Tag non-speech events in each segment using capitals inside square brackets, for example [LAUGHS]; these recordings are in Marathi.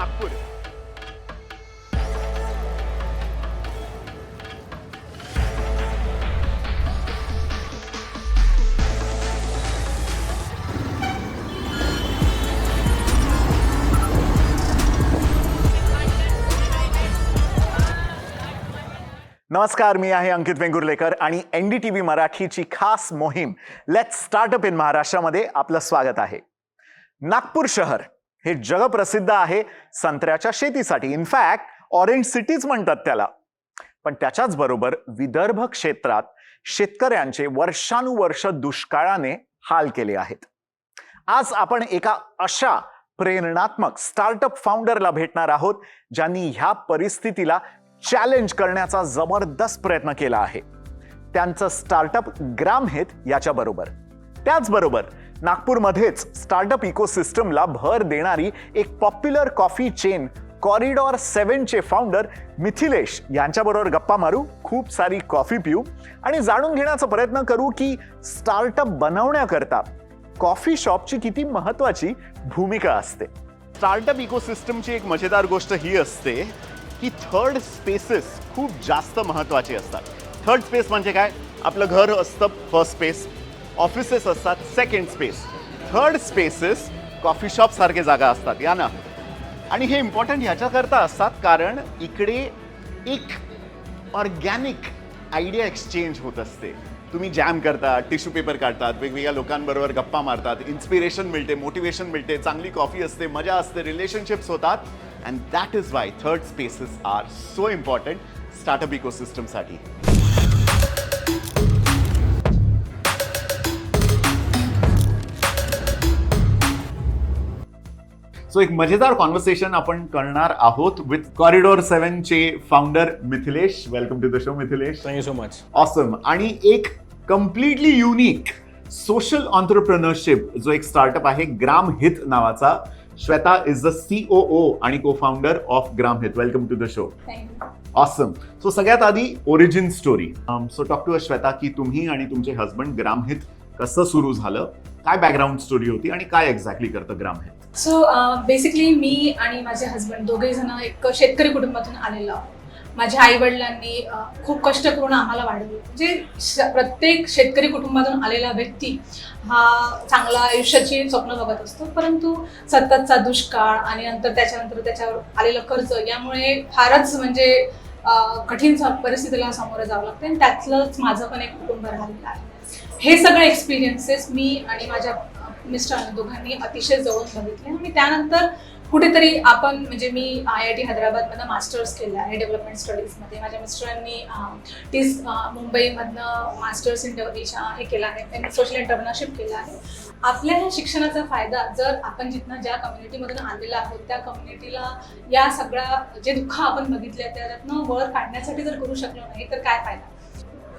नागपूर. नमस्कार मी आहे अंकित वेंगुर्लेकर आणि एन डी टी व्ही मराठीची खास मोहीम लेट स्टार्टअप इन महाराष्ट्रामध्ये आपलं स्वागत आहे. नागपूर शहर हे जगप्रसिद्ध आहे संत्र्याच्या शेतीसाठी. इनफॅक्ट ऑरेंज सिटीज म्हणतात त्याला. पण त्याच्याच बरोबर विदर्भ क्षेत्रात शेतकऱ्यांचे वर्षानुवर्ष दुष्काळाने हाल केले आहेत. आज आपण एका अशा प्रेरणात्मक स्टार्टअप फाउंडरला भेटणार आहोत ज्यांनी ह्या परिस्थितीला चॅलेंज करण्याचा जबरदस्त प्रयत्न केला आहे. त्यांचं स्टार्टअप ग्रामहित याच्याबरोबर त्याचबरोबर नागपूरमध्येच स्टार्टअप इकोसिस्टमला भर देणारी एक पॉप्युलर कॉफी चेन कॉरिडॉर सेवनचे फाउंडर मिथिलेश यांच्याबरोबर गप्पा मारू खूप सारी कॉफी पिऊ. आणि जाणून घेण्याचा प्रयत्न करू की स्टार्टअप बनवण्याकरता कॉफी शॉपची किती महत्वाची भूमिका असते. स्टार्टअप इकोसिस्टमची एक मजेदार गोष्ट ही असते की थर्ड स्पेसेस खूप जास्त महत्त्वाचे असतात. थर्ड स्पेस म्हणजे काय? आपलं घर असतं फर्स्ट स्पेस ऑफिसेस असतात second space third spaces coffee शॉपसारखे जागा असतात या ना? आणि हे इम्पॉर्टंट ह्याच्याकरता असतात कारण इकडे एक ऑर्गॅनिक आयडिया एक्सचेंज होत असते. तुम्ही जॅम करतात टिश्यू पेपर काढतात वेगवेगळ्या लोकांबरोबर गप्पा मारतात इन्स्पिरेशन मिळते मोटिवेशन मिळते चांगली कॉफी असते मजा असते रिलेशनशिप्स होतात. And that is why third spaces are so important startup इकोसिस्टमसाठी so एक मजेदार कॉन्व्हर्सेशन आपण करणार आहोत विथ कॉरिडॉर सेव्हन चे founder Mithilesh. Welcome to the show Mithilesh. Thank you so much awesome आणि एक कम्प्लिटली युनिक सोशल ऑन्टरप्रिनरशिप जो एक स्टार्टअप आहे ग्राम हित नावाचा. Shweta is the C O O आणि co founder of Gram Hit welcome to the show awesome so सगळ्यात आधी origin story so talk to Shweta की तुम्ही आणि तुमचे हस्बंड ग्रामहित कसं सुरू झालं? काय बॅकग्राऊंड स्टोरी होती आणि काय एक्झॅक्टली करतं ग्रामहित सो बेसिकली uh, मी आणि माझे हस्बंड दोघे जण एक शेतकरी कुटुंबातून आलेलो आहोत. माझ्या आई वडिलांनी खूप कष्ट करून आम्हाला वाढवले. म्हणजे श- प्रत्येक शेतकरी कुटुंबातून आलेला व्यक्ती हा चांगला आयुष्याची स्वप्न बघत असतो. परंतु सततचा दुष्काळ आणि नंतर त्याच्यानंतर त्याच्यावर आलेलं कर्ज यामुळे फारच म्हणजे कठीण परिस्थितीला सामोरं जावं लागतं आणि त्यातलंच माझं पण एक कुटुंब राहिलेलं आहे. हे सगळे एक्सपिरियन्सेस मी आणि माझ्या मिस्टर दोघांनी अतिशय जवळून बघितले. आणि त्यानंतर कुठेतरी आपण म्हणजे मी आय आय टी हैदराबादमधनं मास्टर्स केलं आहे डेव्हलपमेंट स्टडीजमध्ये. माझ्या मिस्टरांनी टीस मुंबईमधनं मास्टर्स इन हे केलं आहे त्यांनी सोशल एंटरप्रनरशिप केलं आहे. आपल्या ह्या शिक्षणाचा फायदा जर आपण जिथनं ज्या कम्युनिटीमधून आलेला आहोत त्या कम्युनिटीला या सगळ्या जे दुःख आपण बघितले त्यातनं वर काढण्यासाठी जर करू शकलो नाही तर काय फायदा?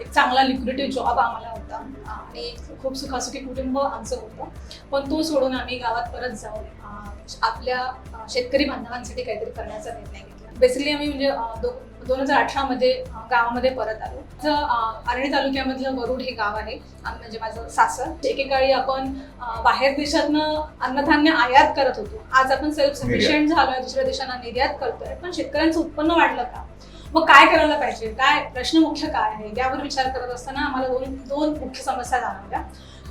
एक चांगला लिक्विडिटी जॉब आम्हाला होता. आणि खूप सुखासुखी कुटुंब आमचं होतं. पण तो सोडून आम्ही गावात परत जाऊन आपल्या शेतकरी बांधवांसाठी काहीतरी करण्याचा निर्णय घेतला. बेसिकली आम्ही म्हणजे दोन हजार अठरामध्ये गावामध्ये परत आलो. तर आर्णी तालुक्यामधलं वरुड हे गाव आहे. म्हणजे माझं सासर. एकेकाळी आपण बाहेर देशातनं अन्नधान्य आयात करत होतो. आज आपण सेल्फ सफिशियंट झालोय दुसऱ्या देशांना निर्यात करतोय. पण शेतकऱ्यांचं उत्पन्न वाढलं का? मग काय करायला पाहिजे? काय प्रश्न मुख्य काय आहे? यावर विचार करत असताना आम्हाला दोन दोन मुख्य समस्या जाणवल्या.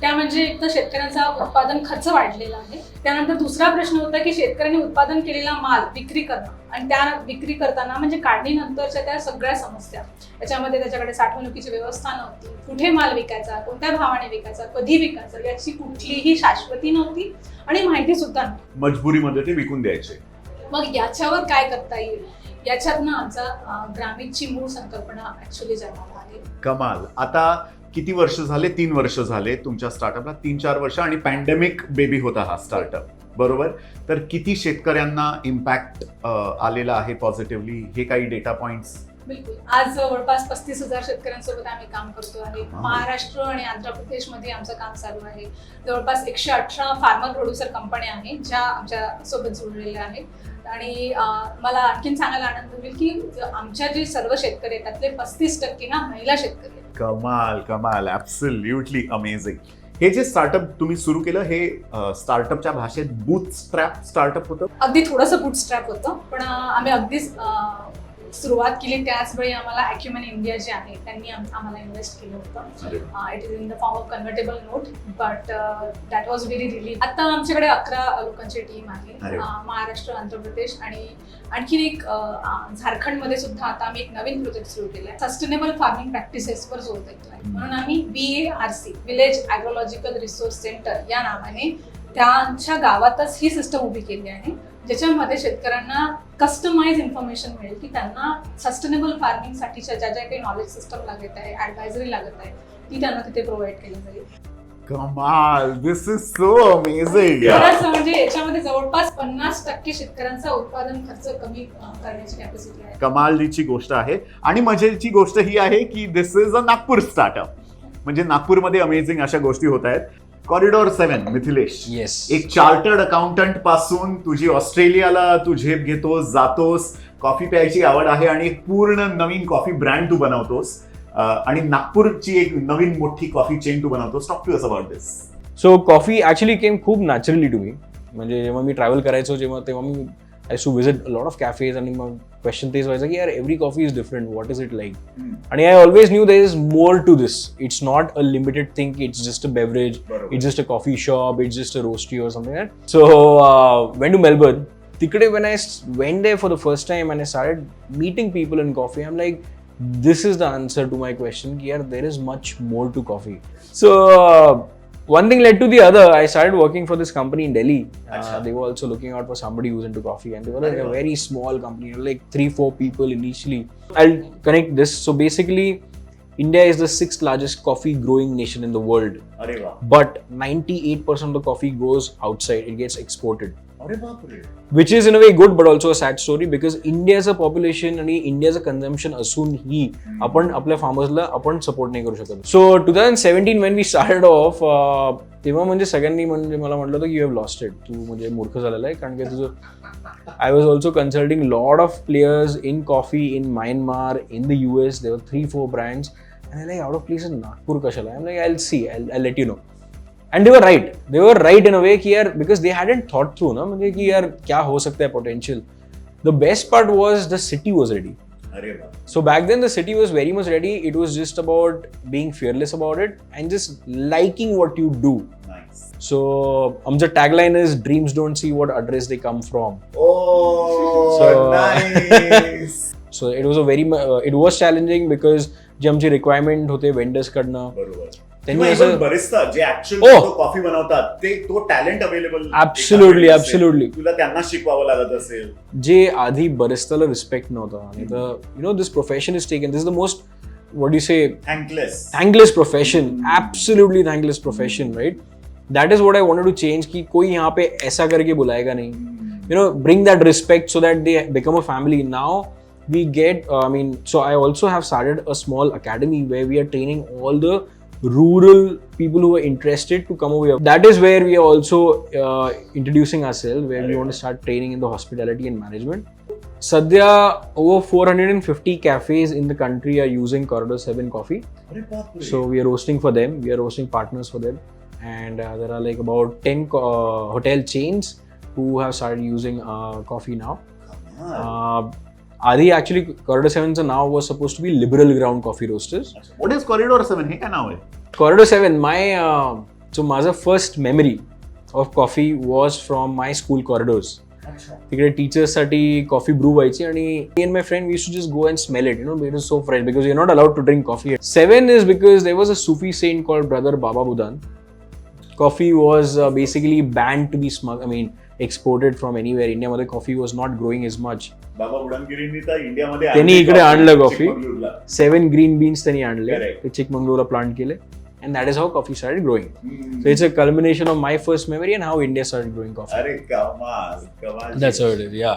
त्या म्हणजे एक तर शेतकऱ्यांचा उत्पादन खर्च वाढलेला आहे. त्यानंतर दुसरा प्रश्न होता की शेतकऱ्यांनी उत्पादन केलेला माल विक्री करणं आणि त्या विक्री करताना म्हणजे काढणीनंतरच्या त्या सगळ्या समस्या. त्याच्यामध्ये त्याच्याकडे साठवणुकीची व्यवस्था नव्हती. कुठे माल विकायचा? कोणत्या भावाने विकायचा? कधी विकायचा? याची कुठलीही शाश्वती नव्हती आणि माहिती सुद्धा नव्हती. मजबुरीमध्ये ते विकून द्यायचे. मग याच्यावर काय करता येईल? याच्यातनं आमचा अं, ग्रामीणची मूळ संकल्पना ऍक्च्युली जन्माला आली. कमाल. आता किती वर्ष झाले? तीन वर्ष झाले तुमच्या स्टार्टअपला तीन चार वर्ष आणि पॅन्डेमिक बेबी होता हा स्टार्टअप बरोबर? तर किती शेतकऱ्यांना इम्पॅक्ट आलेला आहे पॉझिटिव्हली हे काही डेटा पॉइंट्स बिलकुल. आज जवळपास पस्तीस हजार शेतकऱ्यांसोबत आम्ही काम करतो आहे हा. महाराष्ट्र आणि आंध्र प्रदेशमध्ये आमचं काम चालू आहे. जवळपास एकशे अठरा फार्मर प्रोड्युसर कंपन्या आहेत ज्या आमच्यासोबत जुळलेल्या आहेत. आणि मला आणखीन सांगायला आनंद होईल की आमच्या जे सर्व शेतकरी आहेत त्यातले पस्तीस टक्के हा महिला शेतकरी आहेत. कमाल कमाल. ॲब्सल्युटली अमेझिंग हे जे स्टार्टअप तुम्ही सुरू केलं हे स्टार्टअपच्या भाषेत बूथ स्ट्रॅप स्टार्टअप होतं? अगदी थोडंसं बुटस्ट्रॅप होतं पण आम्ही अगदीच सुरुवात केली त्याच वेळी आम्हाला अॅक्युमन इंडिया जे आहे त्यांनी आम- आम्हाला इन्व्हेस्ट केलं होतं. It is in the form of convertible note but that was very relief आता आमच्याकडे अकरा लोकांची टीम आहे. महाराष्ट्र आंध्र प्रदेश आणि आणखीन एक झारखंडमध्ये सुद्धा आता आम्ही एक नवीन प्रोजेक्ट सुरू केलाय. सस्टेनेबल फार्मिंग प्रॅक्टिसेसवर जोर देतोय. म्हणून आम्ही B A R C village agrological resource centre या नावाने त्यांच्या गावातच ही सिस्टम उभी केली आहे. ज्याच्यामध्ये शेतकऱ्यांना कस्टमाइज इन्फॉर्मेशन मिळेल की त्यांना सस्टेनेबल फार्मिंगसाठीच्या ज्या ज्या काही नॉलेज सिस्टम लागत आहे ऍडवायझरी लागत आहे ती त्यांना तिथे प्रोव्हाइड केली जाईल. कमाल दिस इज सो अमेझिंग म्हणजे याच्यामध्ये जवळपास पन्नास टक्के शेतकऱ्यांचा उत्पादन खर्च कमी करण्याची कॅपॅसिटी आहे. कमालीची गोष्ट आहे. आणि मजेची गोष्ट ही आहे की this is a Nagpur startup म्हणजे नागपूरमध्ये अमेझिंग अशा गोष्टी होत आहेत. Corridor Seven Mithilesh. येस एक चार्टर्ड अकाउंटंटपासून तुझी ऑस्ट्रेलियाला तू झेप घेतोस जातोस कॉफी प्यायची आवड आहे आणि एक पूर्ण नवीन कॉफी ब्रँड तू बनवतोस. आणि नागपूरची एक नवीन मोठी कॉफी चेन तू बनवतोस. Talk to us about this so coffee actually came खूप नॅचरली टू मी म्हणजे जेव्हा मी ट्रॅव्हल करायचो जेव्हा तेव्हा मी I used to visit a lot of cafes and my question this was like, yeah, every coffee is different. What is it like? Mm. And I always knew there is more to this. It's not a limited thing. It's just a beverage. It's just a coffee shop. It's just a roastery or something like that. So uh, went to Melbourne. Tikade, when I went there for the first time and I started meeting people in coffee, I'm like, this is the answer to my question. Yeah, there is much more to coffee. So. Uh, one thing led to the other. I started working for this company in Delhi. Uh, they were also looking out for somebody who's into coffee, and they were like a very small company, like three, four people initially. I'll connect this. So basically, India is the sixth largest coffee growing nation in the world. But 98% of the coffee goes outside, it gets exported. Which is in a way good but also a sad story because indiaचं population आणि इंडियाचं कन्झम्पन असूनही आपण आपल्या फार्मर्सला आपण सपोर्ट नाही करू शकत. So two thousand seventeen when we started off तेव्हा म्हणजे सगळ्यांनी म्हणजे मला म्हटलं होतं की यू हॅव लॉस्ट इट तू म्हणजे मूर्ख झालेला आहे कारण की तुझं I was also consulting lot of players in coffee in Myanmar in the U S there were three four brands आणि like out of place Nagpur कशाला? I like I see I let you know end they were right they were right in a way कि यार because they hadn't thought through ना म्हणजे की यार क्या हो सकता है potential the best part was the city was ready अरे वा So back then the city was very much ready. It was just about being fearless about it and just liking what you do. Nice So um, the tagline is dreams don't see what address they come from. Oh So- nice [LAUGHS] So it was a very mu- uh, it was challenging because जे आमचे रिक्वायरमेंट होते वेंडर्स कडनं बरोबर त्यांनी किंवा असं even बरेचदा जे ऍक्च्युअली Oh! कॉफी बनवतात ते तो टॅलेंट अवेलेबल Absolutely, absolutely. तुला त्यांना शिकवावं लागत असेल जे आधी बरेचदाला रिस्पेक्ट नव्हता आणि the you know this profession is taken this the most what you say thankless thankless profession absolutely thankless profession right that is what i wanted to change कि कोई यहाँ पे ऐसा करके बुलाएगा नहीं you know bring that respect so that they become a family now we get uh, i mean so i also have started a small academy where we are training all the rural people who are interested to come over here. That is where we are also uh, introducing ourselves, where we want to start training in the hospitality and management. Sadhya, over 450 cafes in the country are using Corridor 7 coffee. So we are roasting for them, we are roasting partners for them. And uh, there are like about 10 uh, hotel chains who have started using uh, coffee now. Uh, Adi actually Corridor 7's now was supposed to be Liberal Ground Coffee Roasters. What is corridor seven हे काय नाव आहे Corridor 7, my uh, so माझा first memory of coffee was from my school corridors. तिकडे टीचर्ससाठी कॉफी ब्रू व्हायची आणि मी and my friend we to just go and smell it you know it is so fresh because you not allowed to drink coffee seven is because there was a Sufi saint called brother Baba Budan coffee was basically ban to be smug I mean exported from anywhere इंडियामध्ये coffee was not growing is much Baba बुडानगिरींनी तर इंडियामध्ये त्यांनी इकडे coffee, आणलं coffee. चिकमंगळूरला. सेवन ग्रीन बीन्स त्यांनी आणले. ते चिकमंगळूरला प्लांट केले. And that is how coffee started growing. So it's a culmination of my first memory and how India started growing coffee अरे कमाल कमाल. दॅट्स हाऊ इट इज या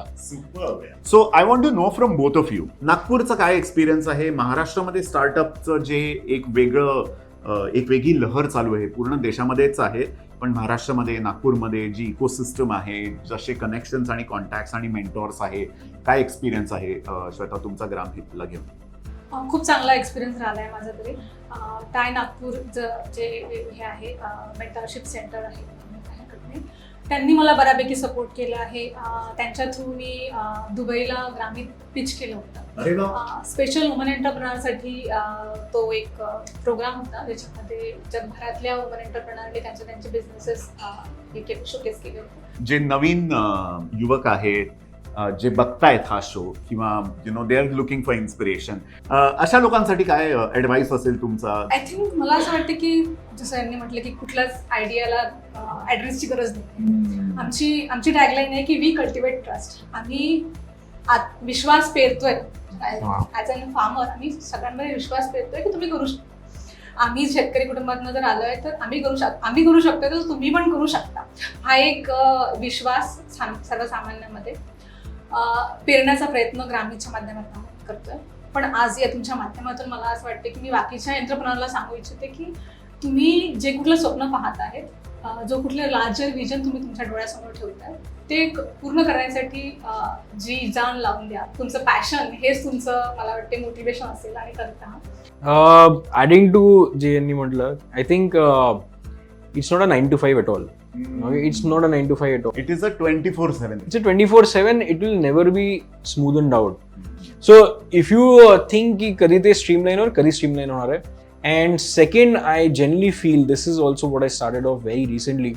so I want to know from both of you नागपूरचा काय एक्सपिरियन्स आहे? महाराष्ट्रामध्ये स्टार्टअपचं जे एक वेगळं एक वेगळी लहर चालू आहे पूर्ण देशामध्येच आहे. पण महाराष्ट्रामध्ये नागपूरमध्ये जी इकोसिस्टम आहे जसे कनेक्शन्स आणि कॉन्टॅक्ट्स आणि मेंटॉर्स आहे काय एक्सपिरियन्स आहे श्वेता तुमचा ग्राम हिपला घेऊन? खूप चांगला एक्सपिरियन्स राहिला आहे माझा तरी टाय नागपूर जे हे आहे मेंटरशिप सेंटर आहे. त्यांनी मला बऱ्यापैकी सपोर्ट केला आहे. त्यांच्या थ्रू मी दुबईला ग्रामीण पिच केलं होतं. स्पेशल वुमन एंटरप्रिनरसाठी तो एक प्रोग्राम होता ज्याच्यामध्ये जगभरातल्या वुमन एंटरप्रिनरने त्यांचे त्यांचे बिझनेसेस हे केले शोकेस केले होते. जे नवीन युवक आहेत जे बघतायत हा शो किंवा you know they are looking for inspiration अशा लोकांसाठी काय ऍडवाइस असेल तुमचा? आय थिंक मला असं वाटतं की जसं यांनी म्हटलं की कुठल्याच आयडियाला ॲड्रेसची गरज नाही. आमची आमची टॅगलाईन आहे की वी कल्टिवेट ट्रस्ट आम्ही आत- विश्वास पेरतोय. ॲज अन फार्मर आम्ही सगळ्यांमध्ये विश्वास पेरतोय की तुम्ही करू शकता. आम्ही शेतकरी कुटुंबातनं जर आलोय तर आम्ही करू शकतो आम्ही करू शकतो तर तुम्ही पण करू शकता. हा एक विश्वास साम- सर्वसामान्यांमध्ये पेरण्याचा प्रयत्न ग्रामीणच्या माध्यमातून करतोय. पण आज या तुमच्या माध्यमातून मला असं वाटतं की मी बाकीच्या यंत्रप्रणाला सांगू इच्छिते की तुम्ही जे कुठलं स्वप्न पाहत आहेत जो कुठलं लार्जर विजन तुम्ही तुमच्या डोळ्यासमोर ठेवताय ते पूर्ण करण्यासाठी जी जाण लावून द्या. तुमचं पॅशन हेच तुमचं मला वाटते मोटिवेशन असेल आणि करता ॲडिंग टू जे यांनी म्हटलं I think it's not a nine to five at all it's not a nine to five at it is a twenty four seven it's a 24 7 it will never be smoothened out. So if you uh, think की कधी ते स्ट्रीमलाईन और कधी स्ट्रीमलाईन होणार आहे. And second I generally feel this is also what I started off very recently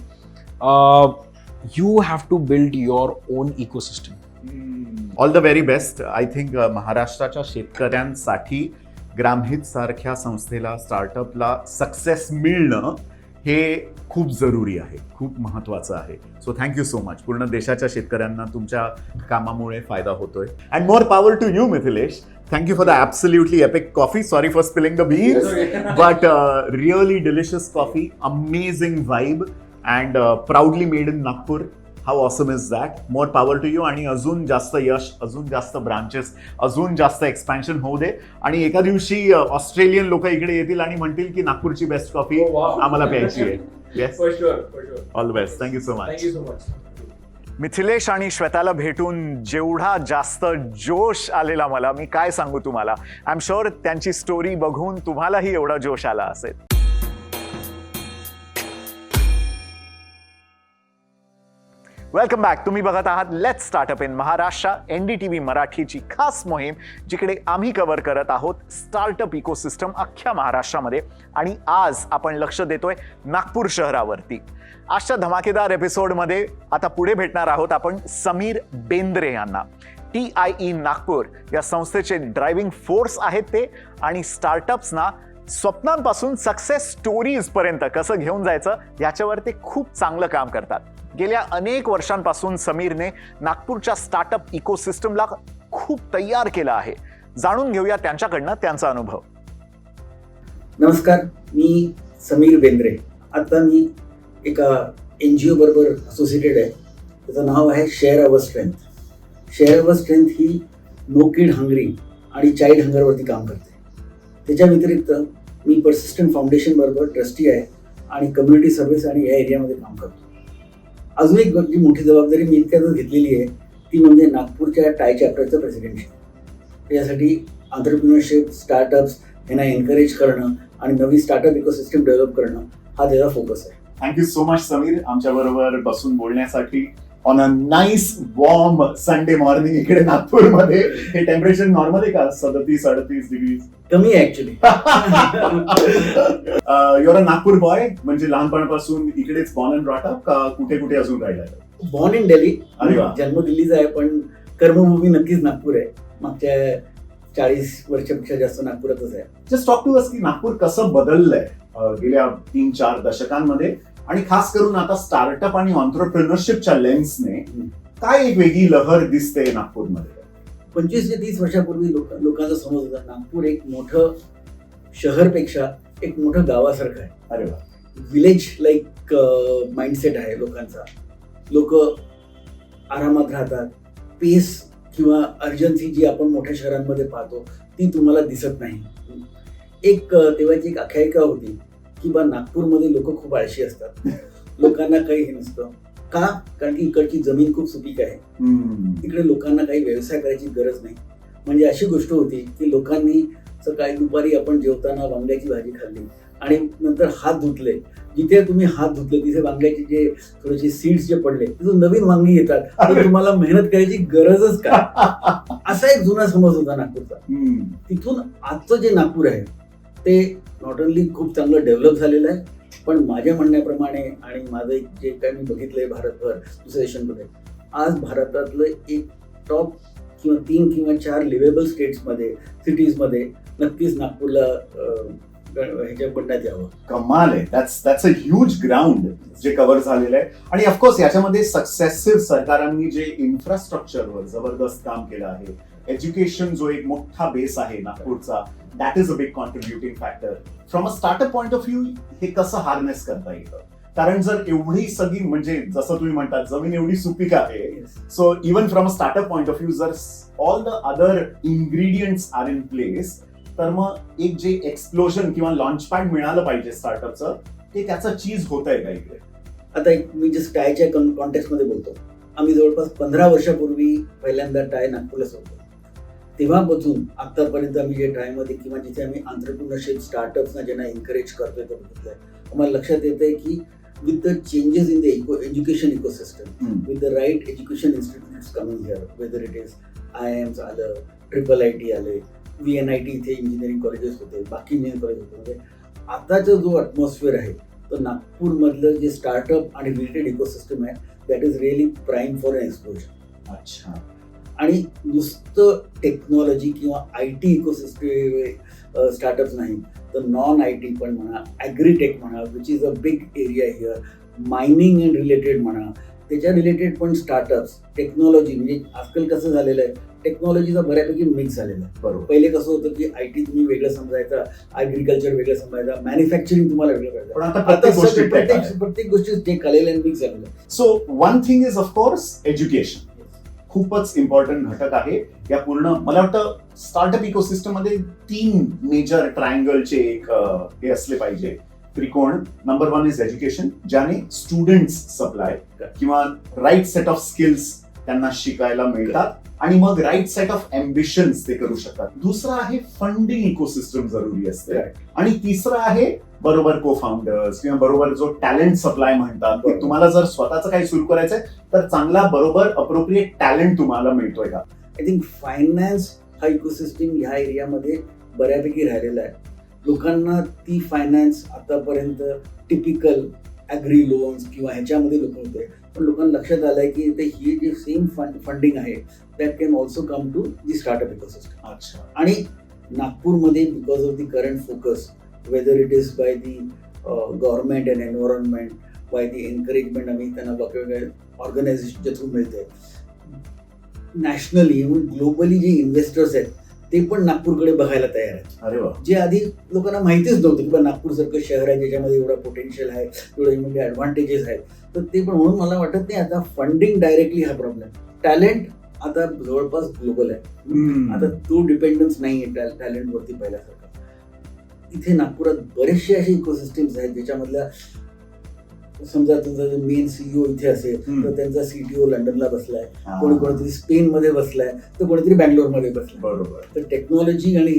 you have to build your own ecosystem all the very best I think महाराष्ट्राच्या शेतकऱ्यांसाठी ग्रामहित सारख्या संस्थेला स्टार्टअपला सक्सेस मिळणं हे खूप जरुरी आहे खूप महत्वाचं आहे. सो थँक्यू सो मच पूर्ण देशाच्या शेतकऱ्यांना तुमच्या कामामुळे फायदा होतोय. And more power to you Mithilesh. Thank you for the absolutely epic coffee sorry for spilling the beans but uh, really delicious coffee, amazing vibe, and uh, proudly made How awesome is that? More power to you आणि अजून जास्त यश अजून जास्त ब्रांचेस अजून जास्त एक्सपॅन्शन होऊ दे आणि एका दिवशी ऑस्ट्रेलियन लोक इकडे येतील आणि म्हणतील की नागपूरची बेस्ट कॉफी Oh. आम्हाला प्यायची आहे. All the best thank you so much. Mithilesh आणि श्वेताला भेटून जेवढा जास्त जोश आलेला मला मी काय सांगू तुम्हाला आय एम शुअर त्यांची स्टोरी बघून तुम्हालाही एवढा जोश आला असेल वेलकम बॅक तुम्ही बघत आहात let startup in Maharashtra N D T V मराठीची खास मोहीम जिकडे आम्ही कव्हर करत आहोत स्टार्टअप इकोसिस्टम अख्ख्या महाराष्ट्रामध्ये. आणि आज आपण लक्ष देतोय नागपूर शहरावरती. आजच्या धमाकेदार एपिसोडमध्ये आता पुढे भेटणार आहोत आपण समीर बेंद्रे यांना. टी आय ई नागपूर या संस्थेचे ड्रायव्हिंग फोर्स आहेत ते आणि स्टार्टअप्सना स्वप्नांपासून सक्सेस स्टोरीजपर्यंत कसं घेऊन जायचं याच्यावर ते खूप चांगलं काम करतात. गेल्या अनेक वर्षांपासून समीरने नागपूरच्या स्टार्टअप इकोसिस्टमला खूप तयार केलं आहे. जाणून घेऊया त्यांच्याकडनं त्यांचा अनुभव. नमस्कार मी समीर बेंद्रे. आता मी एका एन जी ओ बरोबर असोसिएटेड आहे. त्याचं नाव आहे share our strength share our strength he no kid hungry आणि चाइल्ड हंगरवरती काम करते. त्याच्या व्यतिरिक्त मी पर्सिस्टंट फाउंडेशन बरोबर ट्रस्टी आहे आणि कम्युनिटी सर्व्हिस आणि या एरियामध्ये काम करतो. अजून एक जी मोठी जबाबदारी मी इतक्यातच घेतलेली आहे ती म्हणजे नागपूरच्या टाय चॅप्टरचं प्रेसिडेंटशिप यासाठी आंतरप्रिनरशिप स्टार्टअप्स यांना एनकरेज करणं आणि नवी स्टार्टअप इकोसिस्टम डेव्हलप करणं हा त्याचा फोकस आहे. थँक्यू सो मच समीर आमच्या बरोबर बसून बोलण्यासाठी on a nice warm Sunday morning इकडे नागपूरमध्ये. हे टेम्परेचर नॉर्मल आहे का? सदतीस अडतीस डिग्री कमी actually you're a Nagpur boy म्हणजे लहानपणापासून इकडेच बॉर्न अँड ब्रॉटअप का कुठे कुठे अजून राहिलाय बॉर्न इन वा. जन्म दिल्लीचा आहे पण कर्मभूमी नक्कीच नागपूर आहे. मागच्या चाळीस वर्षापेक्षा जास्त नागपुरातच आहे. जस्ट टॉक टू अस की नागपूर कसं बदललंय अं, गेल्या तीन चार दशकांमध्ये. आणि खास करून आता स्टार्टअप आणि ऑन्टरप्रिनरशिपच्या लेन्सने काय एक वेगळी लहर दिसते नागपूरमध्ये? पंचवीस ते तीस वर्षापूर्वी लोक लोकांचा समज होता नागपूर एक मोठं शहरपेक्षा एक मोठं गावासारखं आहे. अरे वा. विलेज लाईक माइंडसेट आहे लोकांचा. लोक आरामात राहतात. पेस किंवा अर्जन्सी जी आपण मोठ्या शहरांमध्ये पाहतो ती तुम्हाला दिसत नाही. एक तेव्हाची एक आख्यायिका होती की बा नागपूरमध्ये लोक खूप आळशी असतात. लोकांना काही हे नसतं. का? कारण की इकडची जमीन खूप सुपीक आहे. तिकडे लोकांना काही व्यवसाय करायची गरज नाही. म्हणजे अशी गोष्ट होती की लोकांनी सकाळी दुपारी आपण जेवताना वांग्याची भाजी खाल्ली आणि नंतर हात धुतले. जिथे तुम्ही हात धुतले तिथे वांग्याचे जे थोडेसे सीड्स जे पडले तिथून नवीन वांगी येतात. तर तुम्हाला मेहनत करायची गरजच काय [LAUGHS] असा एक जुना समज होता नागपूरचा. तिथून आजचं जे नागपूर आहे ते नॉट ओनली खूप चांगलं डेव्हलप झालेलं आहे पण माझ्या म्हणण्याप्रमाणे आणि माझं जे काय मी बघितलंय भारतभर दुसऱ्या देशांमध्ये आज भारतातलं एक टॉप किंवा तीन किंवा चार लिव्हेबल स्टेट्समध्ये सिटीजमध्ये नक्कीच नागपूरला ह्याच्या बनण्यात यावं. कमाल आहे. That's that's a huge ground जे कव्हर झालेलं आहे. आणि ऑफकोर्स याच्यामध्ये सक्सेसिव्ह सरकारांनी जे इन्फ्रास्ट्रक्चरवर जबरदस्त काम केलं आहे एज्युकेशन जो एक मोठा बेस आहे नागपूरचा that is a big contributing factor from a startup point of view हे कसं हार्नेस करता येतं? कारण जर एवढी सगळी म्हणजे जसं तुम्ही म्हणतात जमीन एवढी सुपीक आहे so even from a startup point of view जर all the other ingredients are in place तर मग एक जे एक्सप्लोजन किंवा लॉन्च पॅड मिळालं पाहिजे स्टार्टअपचं ते त्याचं चीज होत आहे का इकडे? आता एक मी जस्ट टायच्या कॉन्टेक्स्टमध्ये बोलतो. आम्ही जवळपास पंधरा वर्षापूर्वी पहिल्यांदा टाय नागपूरला सोडतो तेव्हापासून आतापर्यंत आम्ही जे टायमध्ये किंवा जिथे आम्ही आंतरप्रिनरशिप स्टार्टअप्सना ज्यांना एनकरेज करतोय ते बघितलंय आम्हाला लक्षात येतंय की with the changes in the eco education ecosystem with the right education institutes coming here, whether it is IIMs आलं ट्रिपल आय टी आले व्ही एन आय टी इथे इंजिनिअरिंग कॉलेजेस होते बाकी इंजिनिअरिंग कॉलेज होते म्हणजे आताचा जो अटमॉस्फिअर आहे तो नागपूरमधलं जे स्टार्टअप आणि रिलेटेड इकोसिस्टम आहे that is really prime for an explosion अच्छा. आणि नुसतं टेक्नॉलॉजी किंवा आय टी इकोसिस्टम स्टार्टअप्स नाही तर नॉन आय टी पण म्हणा ॲग्रीटेक म्हणा which is a big area here mining and related म्हणा त्याच्या रिलेटेड पण स्टार्टअप्स टेक्नॉलॉजी म्हणजे आजकाल कसं झालेलं आहे टेक्नॉलॉजीचा बऱ्यापैकी मिक्स झालेला आहे. बरोबर. पहिले कसं होतं की आय टी तुम्ही वेगळं समजायचा ॲग्रिकल्चर वेगळं समजायचा मॅन्युफॅक्चरिंग तुम्हाला वेगळं करायचं. पण आता प्रत्येक गोष्टी प्रत्येक प्रत्येक गोष्टी जे कलेला मिक्स झालेलं आहे. So one thing is of course education खूपच इम्पॉर्टंट घटक आहे. या पूर्ण मला वाटतं स्टार्टअप इकोसिस्टममध्ये तीन मेजर ट्रायंगलचे एक हे असले पाहिजे. त्रिकोण नंबर वन इज एज्युकेशन ज्याने स्टुडंट्स सप्लाय किंवा राईट सेट ऑफ स्किल्स त्यांना शिकायला मिळतात आणि मग राईट सेट ऑफ एम्बिशन्स ते करू शकतात. दुसरं आहे फंडिंग इकोसिस्टम जरुरी असते. आणि तिसरं आहे बरोबर को फाउंडर्स किंवा बरोबर जो टॅलेंट सप्लाय म्हणतात तुम्हाला जर स्वतःचं काही सुरू करायचंय तर चांगला बरोबर अप्रोप्रिएट टॅलेंट तुम्हाला मिळतोय का? आय थिंक फायनान्स हा इकोसिस्टम ह्या एरियामध्ये बऱ्यापैकी राहिलेला आहे. लोकांना ती फायनान्स आतापर्यंत टिपिकल ॲग्री लोन्स किंवा ह्याच्यामध्ये लोक होते. पण लोकांना लक्षात आलंय की ते ही जी सेम फंड फंडिंग आहे that can also come to the startup ecosystem अच्छा. आणि नागपूरमध्ये because of the current focus whether it is by the government and environment by the encouragement आम्ही त्यांना वेगवेगळ्या ऑर्गनायझेशनच्या थ्रू मिळते नॅशनली ग्लोबली जे इन्व्हेस्टर्स आहेत ते पण नागपूरकडे बघायला तयार आहेत. अरे वा. जे आधी लोकांना माहितीच नव्हतं की बा नागपूरसारखं शहर आहे ज्याच्यामध्ये एवढा पोटेन्शियल आहे एवढे म्हणजे ॲडव्हान्टेजेस आहेत. तर ते पण म्हणून मला वाटत नाही आता फंडिंग डायरेक्टली हा प्रॉब्लेम टॅलेंट आता जवळपास ग्लोबल आहे. आता तो डिपेंडन्स नाही आहे टॅलेंटवरती पहिल्यासारखा. इथे नागपुरात बरेचसे असे इकोसिस्टम्स आहेत ज्याच्यामधल्या समजा तुमचा जो मेन सीईओ इथे असेल. तर त्यांचा सीटीओ लंडनला बसलाय. कोणी कोणीतरी स्पेन मध्ये बसलाय तर कोणीतरी बँगलोरमध्ये बसलाय. बरोबर. तर टेक्नॉलॉजी आणि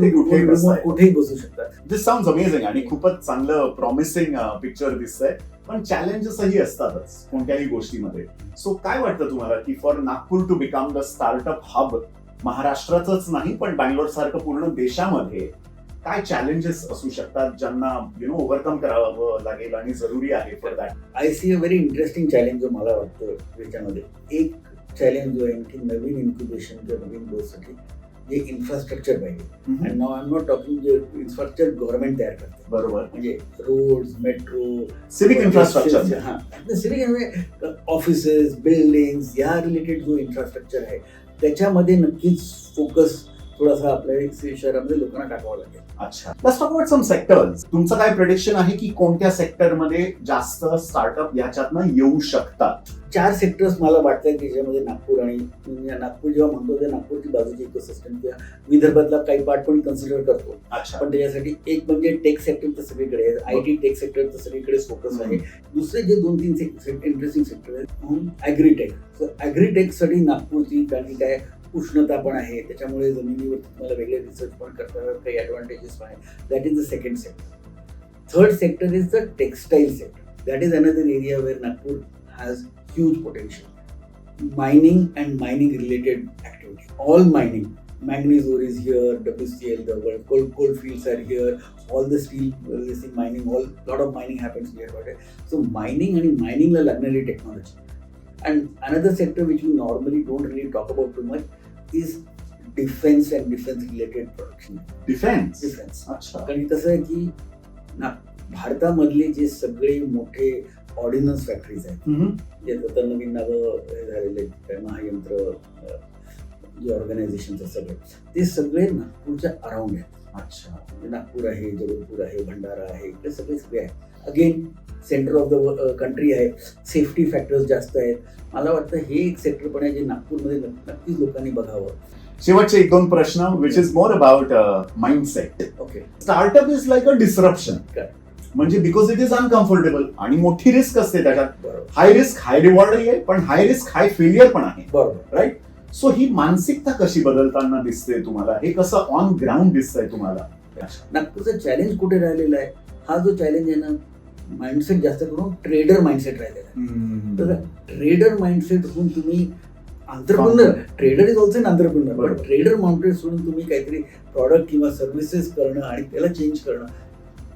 ते कुठेही बसू शकतात. दिस साऊंड अमेझिंग आणि खूपच चांगलं प्रॉमिसिंग पिक्चर दिसतंय. पण चॅलेंजेसही असतातच कोणत्याही गोष्टीमध्ये. सो काय वाटतं तुम्हाला की for Nagpur to become the startup hub महाराष्ट्राचंच नाही पण बँगलोर सारखं पूर्ण देशामध्ये काय चॅलेंजेस असू शकतात ज्यांना यु नो ओव्हरकम करावं लागेल आणि जरुरी आहे for that I see a very interesting challenge जो मला वाटतो याच्यामध्ये. एक चॅलेंज जो आहे की नवीन इन्क्युबेशन किंवा नवीन ग्रोथसाठी जे इन्फ्रास्ट्रक्चर पाहिजे. And now I am not talking जे इन्फ्रास्ट्रक्चर गव्हर्नमेंट तयार करते. बरोबर. म्हणजे रोड्स मेट्रो सिविक इन्फ्रास्ट्रक्चर हा. सिविक ऑफिसेस बिल्डिंग्स या रिलेटेड जो इन्फ्रास्ट्रक्चर आहे त्याच्यामध्ये नक्कीच फोकस थोडासा आपल्या शहरामध्ये लोकांना टाकावा लागेल. अच्छा. Let's talk about some sectors तुमचं काय प्रेडिक्शन आहे की कोणत्या सेक्टरमध्ये जास्त स्टार्टअप याच्यातनं येऊ शकतात? चार सेक्टर्स मला वाटतात की ज्याच्यामध्ये नागपूर आणि नागपूर जेव्हा म्हणतो ते नागपूरची बाजूची इकोसिस्टम किंवा विदर्भातला काही पार्ट पण कन्सिडर करतो. अच्छा. पण त्याच्यासाठी एक म्हणजे टेक सेक्टर तर सगळीकडे आहे. आय टी टेक सेक्टर तर सगळीकडेच फोकस आहे. दुसरे जे दोन तीन इंटरेस्टिंग सेक्टर आहेत ॲग्रीटेक सो ॲग्रीटेकसाठी नागपूरची कारण की काय उष्णता पण आहे त्याच्यामुळे जमिनीवर तुम्हाला वेगळे रिसर्च पण करता काही ॲडव्हान्टेजेस पण आहे that is the second sector third sector is the textile sector that is another area where Nagpur has huge potential mining and mining related activity all mining manganese ore is here, WCL, the world coal, coal fields are here, all the steel uh, mining, all lot of mining happens here. Right? So mining and mining la लागणारी technology. And another sector which we normally don't really talk about too much is defense and defense related production. Defence Defense. अच्छा कारण कसं आहे की ना भारतामधले जे सगळे मोठे ऑर्डिनन्स फॅक्टरीज आहेत. जे आता नवीन नावं हे झालेले आहेत, महायंत्र जे ऑर्गनायझेशन सगळे ते सगळे नागपूरच्या अराउंड आहेत अच्छा नागपूर आहे जबलपूर आहे भंडारा आहे इकडे सगळे सगळे आहे again centre of the country आहे. सेफ्टी फॅक्टर्स जास्त आहेत. मला वाटतं हे एक सेक्टर पण आहे जे नागपूरमध्ये नक्क- नक्कीच लोकांनी बघावं. शेवटचे एक दोन प्रश्न which is more about mindset okay startup is like a disruption. म्हणजे बिकॉज इट इज अनकम्फर्टेबल आणि मोठी रिस्क असते त्याच्यात. हाय रिस्क हाय रिवॉर्डही आहे पण हाय रिस्क हाय फेलियर पण आहे. बरोबर. राईट सो ही मानसिकता कशी बदलताना दिसते तुम्हाला? हे कसं ऑन ग्राउंड दिसतंय तुम्हाला? नागपूरचा चॅलेंज कुठे राहिलेला आहे? हा जो चॅलेंज आहे ना माइंडसेट जास्त करून ट्रेडर माइंडसेट राहिलेला तर ट्रेडर माइंडसेट होऊन तुम्ही entrepreneur trader is also entrepreneur. But trader mounted सोडून तुम्ही काहीतरी प्रॉडक्ट किंवा सर्व्हिसेस करणं आणि त्याला चेंज करणं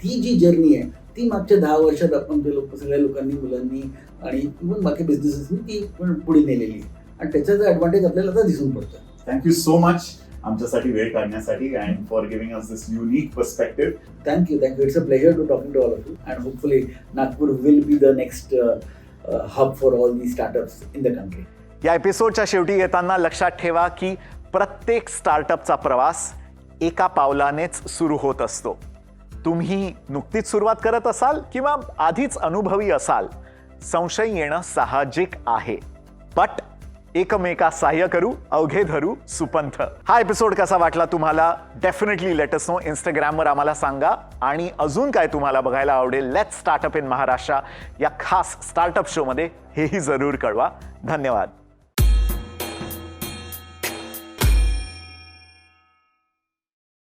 ती जी जर्नी आहे ती मागच्या दहा वर्षात आपण ते लोक सगळ्या लोकांनी मुलांनी आणि इव्हन बाकी बिझनेसेसनी ती पण पुढे नेलेली आहे. आणि त्याचा ऍडव्हान्टेज आपल्याला आता दिसून पडतो थँक्यू सो मच आमच्यासाठी वेळ काढण्यासाठी and for giving us this unique perspective thank you thank you it's a pleasure to talking to all of you and hopefully Nagpur will be the next hub for all the startups in the country या एपिसोडच्या शेवटी येताना लक्षात ठेवा की प्रत्येक स्टार्टअपचा प्रवास एका पावलानेच सुरू होत असतो. तुम्ही नुकतीच सुरुवात करत असाल किंवा आधीच अनुभवी असाल संशय येणं साहजिक आहे. बट एकमेका सहाय्य करू अवघे धरू सुपंथ. हा एपिसोड कसा वाटला तुम्हाला? डेफिनेटली लेटस नो इंस्टाग्रामवर आम्हाला सांगा. आणि अजून काय तुम्हाला बघायला आवडेल लेट स्टार्टअप इन महाराष्ट्र या खास स्टार्टअप शोमध्ये हेही जरूर कळवा. धन्यवाद.